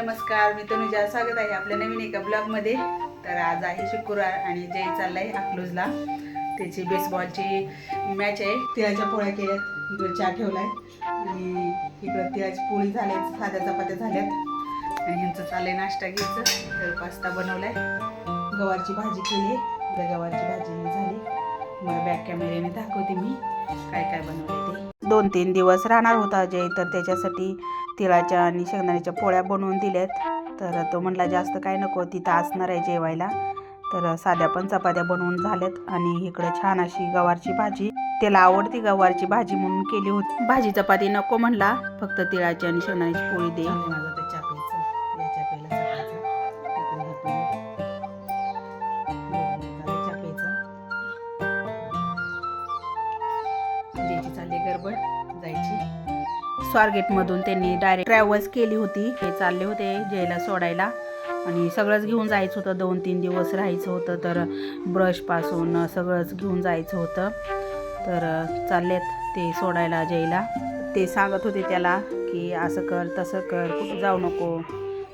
नमस्कार मी तनुजा. स्वागत आहे आपल्या नवीन एका ब्लॉगमध्ये. तर आज आहे शुक्रवार आणि जय चाललाय अकलूजला. त्याची बेसबॉलची मॅच आहे. तिळाच्या पोळ्या केल्यात. इकडे चहा ठेवलाय. आणि इकडं तिळाची पोळी झाल्यात. साध्या चपात्या झाल्यात. आणि ह्यांचं चाललंय नाश्ता घ्यायचं. तर पास्ता बनवलाय. गवारची भाजी केली. गवारची भाजी झाली. मग बॅक कॅमेऱ्याने दाखवते मी काय काय बनवले ते. दोन तीन दिवस राहणार होता अजय तर त्याच्यासाठी तिळाच्या आणि शेंगदाण्याच्या पोळ्या बनवून दिल्यात. तर तो म्हणला जास्त काय नको तिथं असणार आहे जेवायला. तर साध्या पण चपात्या बनवून झाल्यात आणि इकडं छान अशी गवारची भाजी त्याला आवडती गवारची भाजी म्हणून केली होती. भाजी चपाती नको म्हणला फक्त तिळाची आणि शेंगदाण्याची पोळी दे. करायची. स्वारगेटमधून त्यांनी डायरेक्ट ट्रॅव्हल्स केली होती. हे चालले होते जयला सोडायला. आणि सगळंच घेऊन जायचं होतं. दोन तीन दिवस राहायचं होतं. तर ब्रशपासून सगळंच घेऊन जायचं होतं. तर चाललेत ते सोडायला जयला ते सांगत होते त्याला की असं कर तसं कर कुठं जाऊ नको.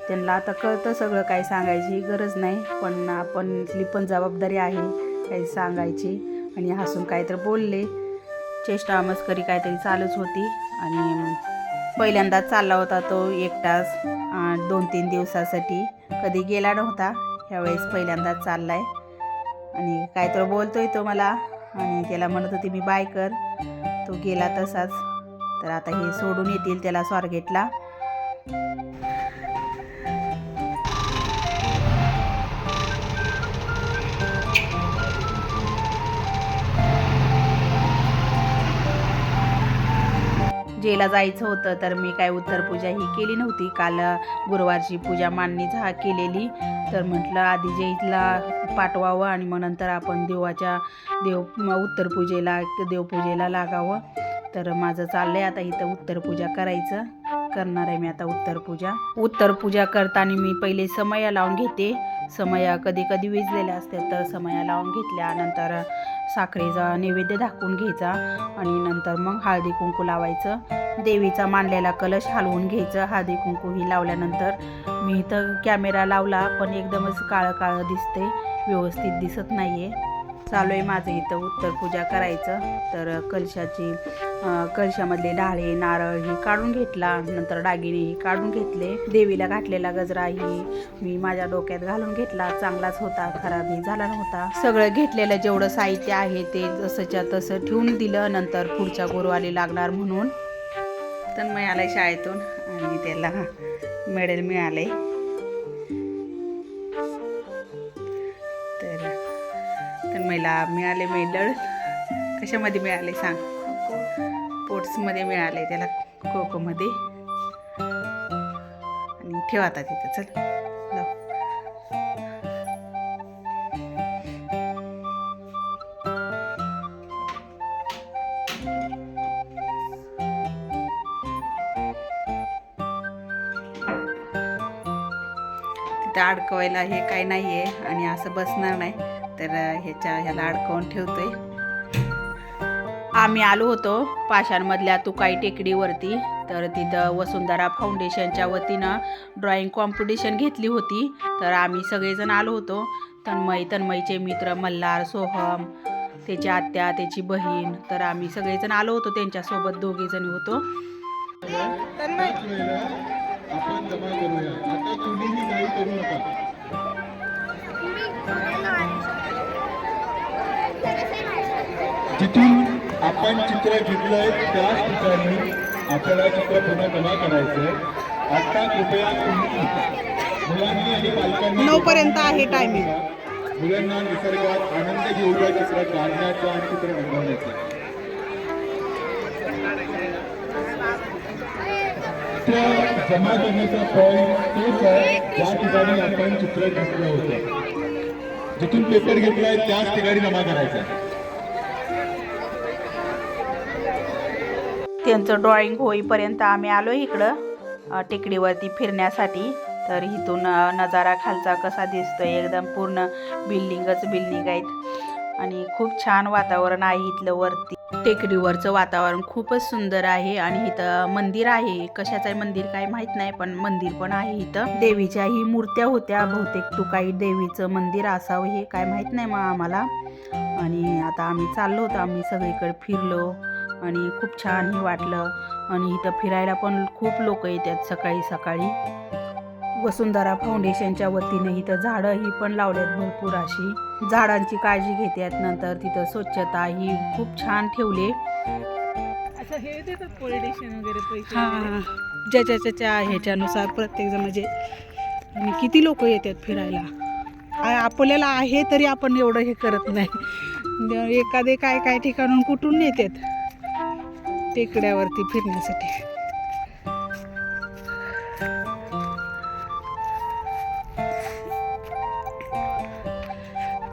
त्यांना आता कळतं सगळं काही सांगायची गरज नाही. पण आपण पण जबाबदारी आहे काही सांगायची. आणि हसून काहीतरी बोलले. चेष्टा मस्करी काहीतरी चालूच होती. आणि पहिल्यांदाच चालला होता तो एकटाच दोन तीन दिवसासाठी. कधी गेला नव्हता ह्यावेळेस पहिल्यांदाच चाललाय. आणि काहीतरी बोलतोय तो मला. आणि त्याला म्हणत होती मी बाय कर तो गेला तसाच. तर आता हे सोडून येतील त्याला स्वारगेटला. पूजेला जायचं होतं तर मी काय उत्तर पूजा ही केली नव्हती. काल गुरुवारची पूजा मांडणी झा केलेली. तर म्हटलं आधी जयला पाठवावं आणि मग नंतर आपण देवाच्या देव उत्तर पूजेला देवपूजेला लागावं. तर माझं चाललंय आता इथं उत्तर पूजा करायचं. करणार आहे मी आता उत्तर पूजा. उत्तर पूजा करताना मी पहिले समया लावून घेते. समया कधी कधी विजलेल्या असतात तर समया लावून घेतल्या. नंतर साखरेचा नैवेद्य दाखवून घ्यायचा आणि नंतर मग हळदी कुंकू लावायचं. देवीचा मांडलेला कलश हलवून घ्यायचं. हळदी कुंकू ही लावल्यानंतर मी इथं कॅमेरा लावला पण एकदमच काळं काळं दिसते व्यवस्थित दिसत नाही आहे चालू आहे माझं इथं उत्तर पूजा करायचं. तर कलशाची कलशामधले डाळे नारळ ही काढून घेतला. नंतर दागिने ही काढून घेतले. देवीला घातलेला गजरा ही मी माझ्या डोक्यात घालून घेतला. चांगलाच होता खराबही झाला नव्हता. सगळं घेतलेलं जेवढं साहित्य आहे ते जसंच्या तसं ठेवून दिलं. नंतर पुढच्या गुरुवारी लागणार म्हणून. तन्मय आलाय शाळेतून आणि त्याला मेडल मिळाले मला मिळाले मेडल कशामध्ये मिळाले सांग? स्पोर्ट्समध्ये मिळाले त्याला खो खोमध्ये आणि ठेव आता तिथं चल. लाव. तिथं अडकवायला हे काय नाही आहे आणि असं बसणार नाही. तर ह्याच्या ह्याला अडकवून ठेवतोय. आम्ही आलो होतो पाषाणमधल्या तुकाई टेकडीवरती. तर तिथं वसुंधरा फाउंडेशनच्या वतीनं ड्रॉइंग कॉम्पिटिशन घेतली होती. तर आम्ही सगळेजण आलो होतो. तन्मयी तन्मयीचे मित्र मल्हार सोहम त्याची आत्या त्याची बहीण. तर आम्ही सगळेजण आलो होतो त्यांच्यासोबत दोघेजणी होतो. आपण जिथून आपण चित्र घेतलंय त्याच ठिकाणी आपल्याला चित्र पुन्हा जमा करायचंय. आता कृपया तुम्ही मुलांनी आणि पालकांनी नऊ पर्यंत आहे timing. मुलांना निसर्गात आनंद घेऊया चित्र काढण्याचा आणि चित्र रंगवण्याचा चित्र जमा करण्याचा पॉईंट तोच आहे ज्या ठिकाणी आपण चित्र घेतलं होतं. जिथून पेपर घेतलाय त्याच ठिकाणी जमा करायचा आहे. त्यांचं ड्रॉइंग होईपर्यंत आम्ही आलो इकडं टेकडीवरती फिरण्यासाठी. तर इथून नजारा खालचा कसा दिसतोय एकदम पूर्ण बिल्डिंगच बिल्डिंग आहेत. आणि खूप छान वातावरण आहे इथलं वरती. टेकडीवरचं वातावरण खूपच सुंदर आहे आणि इथं मंदिर आहे. कशाचं आहे मंदिर काय माहीत नाही पण मंदिर पण आहे इथं. देवीच्या ही मूर्त्या होत्या बहुतेक तुकाई देवीचं मंदिर असावं हे काय माहीत नाही मग आम्हाला. आणि आता आम्ही चाललो होतो आम्ही सगळीकडे फिरलो. आणि खूप छानही वाटलं. आणि इथं फिरायला पण खूप लोक येतात सकाळी सकाळी. वसुंधरा फाउंडेशनच्या वतीने इथं झाडं ही पण लावल्यात भरपूर अशी. झाडांची काळजी घेतात नंतर तिथं स्वच्छता ही खूप छान ठेवली. असं हे हा? ज्याच्या ह्याच्यानुसार प्रत्येक जण म्हणजे आणि किती लोक येतात फिरायला. आपल्याला आहे तरी आपण एवढं हे करत नाही. एखादे काय काय ठिकाणून कुठून येतात टेकड्यावरती फिरण्यासाठी.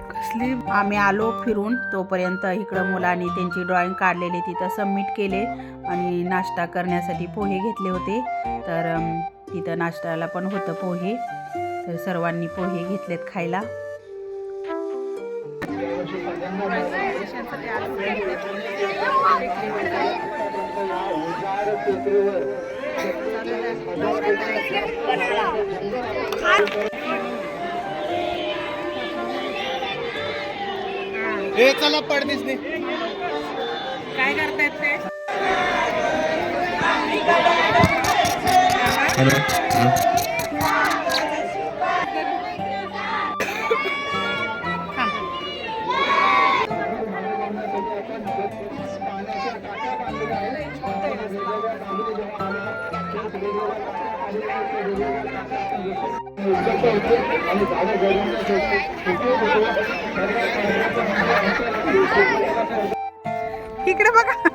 कसली? आम्ही आलो फिरून तोपर्यंत इकडं मुलांनी त्यांची ड्रॉइंग काढलेली तिथं सबमिट केले आणि नाश्ता करण्यासाठी पोहे घेतले होते. तर तिथं नाश्त्याला पण होतं पोहे. तर सर्वांनी पोहे घेतलेत खायला. हे चला पडदिस नाही काय करतायत ते? इकडे बघा.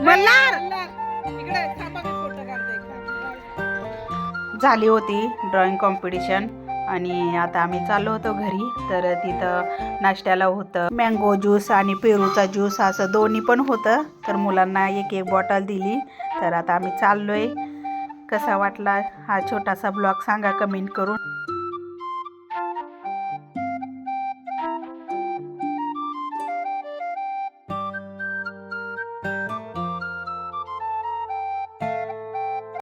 मल्हार! झाली होती ड्रॉइंग कॉम्पिटिशन आणि आता आम्ही चाललो होतो घरी. तर तिथं नाश्त्याला होतं. मँगो ज्यूस आणि पेरूचा ज्यूस असं दोन्ही पण होतं. तर मुलांना एक एक बॉटल दिली. तर आता आम्ही चाललोय. कसा वाटला हा छोटासा ब्लॉग सांगा कमेंट करून.